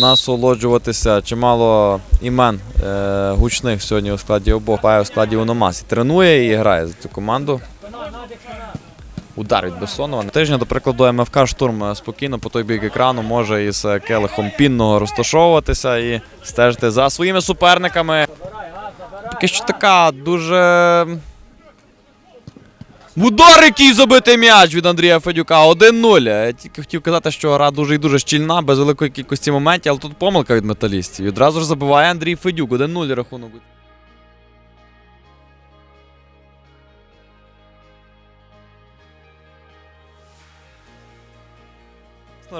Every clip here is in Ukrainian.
Насолоджуватися чимало імен е, гучних сьогодні у складі обох. Пає у складі Уномас. І Тренує і грає за цю команду. Удар від Бессонова. Тижня, до прикладу, МФК штурм спокійно по той бік екрану може із келихом пінного розташовуватися і стежити за своїми суперниками. Поки що така дуже. Удар, який забитий м'яч від Андрія Федюка. 1-0. Я тільки хотів казати, що гра дуже і дуже щільна, без великої кількості моментів, але тут помилка від металістів. І одразу ж забиває Андрій Федюк. 1-0 рахунок.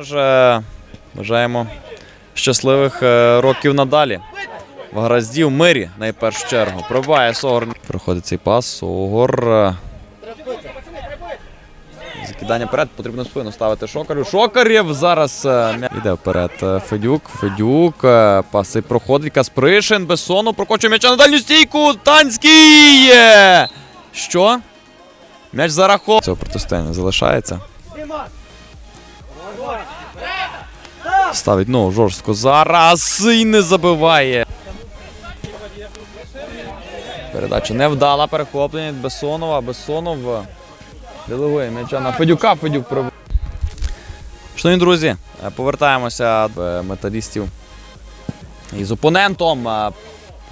Ж, е, бажаємо щасливих е, років надалі. В гаразді в мирі, найпершу чергу. Пробиває Согор. Проходить цей пас. Согор. Закидання вперед, потрібно спину ставити Шокарю. Шокарєв зараз е, іде вперед. е, Федюк. Федюк. е, Паси проходить. Каспришин. Бессону прокочує м'яча на дальню стійку. Танський! Що? М'яч зарахований. Цього протистояння залишається. Ставить ну жорстко. Зараз і не забиває. Передача невдала. Перехоплення від Бессонова. Бессонов е, м'яча на Федюка. Федюк пробив. Шановні друзі, е, повертаємося до е, металістів із опонентом. е,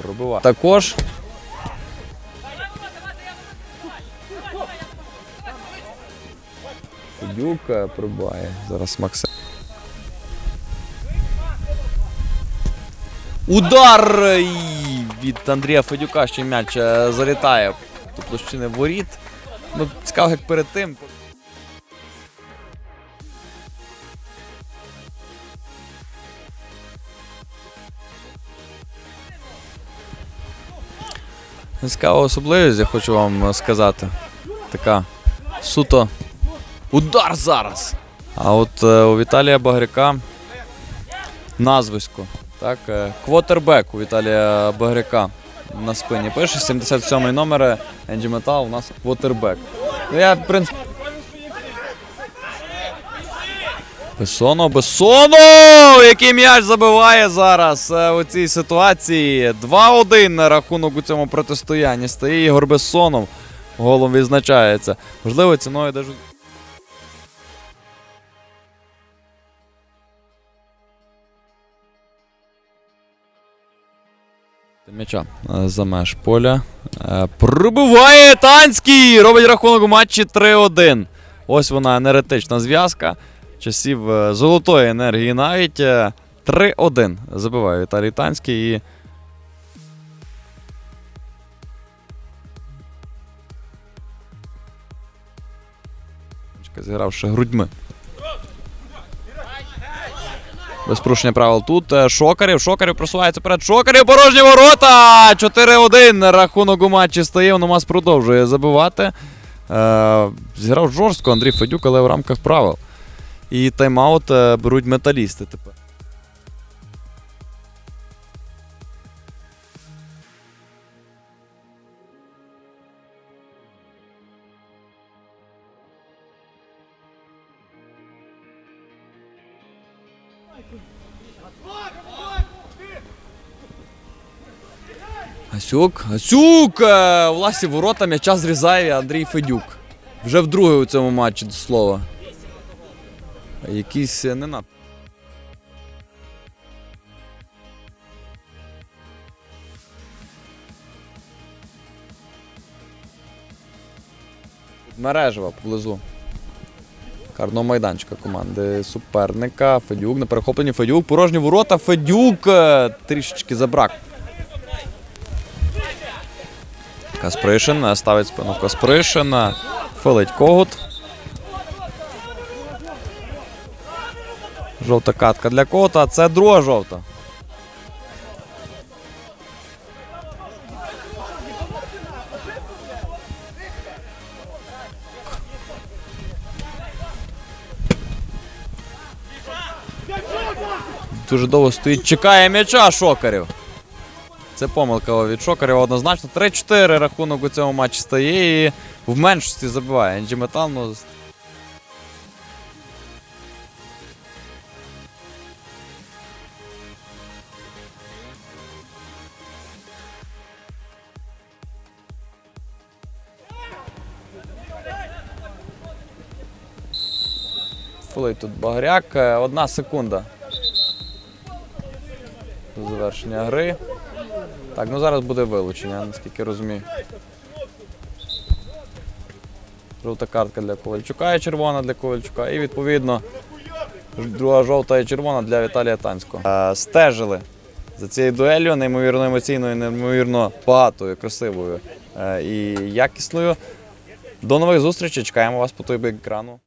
Пробиває. Також. Федюк пробиває. Зараз Максим. Удар від Андрія Федюка, ще м'яч залітає до площини воріт. Ну, цікаво, як перед тим. Цікава особливість, я хочу вам сказати. Така суто удар зараз. А от е, у Віталія Багряка назвисько. Так, е, квотербек у Віталія Багряка на спині пише 77 номер Енджі Метал у нас квотербек. Ну я, в принципі. Бессоно, Бессоно! Який м'яч забиває зараз е, у цій ситуації. 2-1 рахунок у цьому протистоянні. Стає Ігор Бессонов. Голом відзначається. Можливо, ціною даже. М'яча е, за меж поля. Е, Пробиває Танський! Робить рахунок у матчі 3-1. Ось вона енергетична зв'язка. Часів е, золотої енергії навіть. Е, 3-1. Забиває Віталій Танський і. Зігравши грудьми. Без порушення правил тут. Е, Шокарів. Шокарів просувається перед Шокарів. Порожні ворота! 4-1. Рахунок у матчі стає. Номас продовжує забивати. Е, зіграв жорстко Андрій Федюк, але в рамках правил. І тайм-аут е, беруть металісти тепер. Гасюк. Гасюк! Е, У власні ворота м'яча зрізає Андрій Федюк. Вже вдруге у цьому матчі до слова. Якийсь е, не над. Мережева поблизу. Карного майданчика команди суперника. Федюк на перехопленні Федюк. Порожні ворота. Федюк е, трішечки забрак. Каспришин е, ставить спину Каспришина. Филить когут. Жовта катка для кота. Це друга жовта. Дуже довго стоїть. Чекає м'яча Шокарів. Це помилка від Шокарєва однозначно. 3-4 рахунок у цьому матчі стає і в меншості забиває. Енджі Метал, ну, тут Багряк. Е, Одна секунда. Завершення гри. Так, ну зараз буде вилучення, наскільки розумію. Жовта картка для Ковальчука і червона для Ковальчука. І відповідно друга жовта і червона для Віталія Танського. Е, стежили за цією дуелью, неймовірно емоційною, неймовірно багатою, красивою е, і якісною. До нових зустрічей. Чекаємо вас по той бік екрану.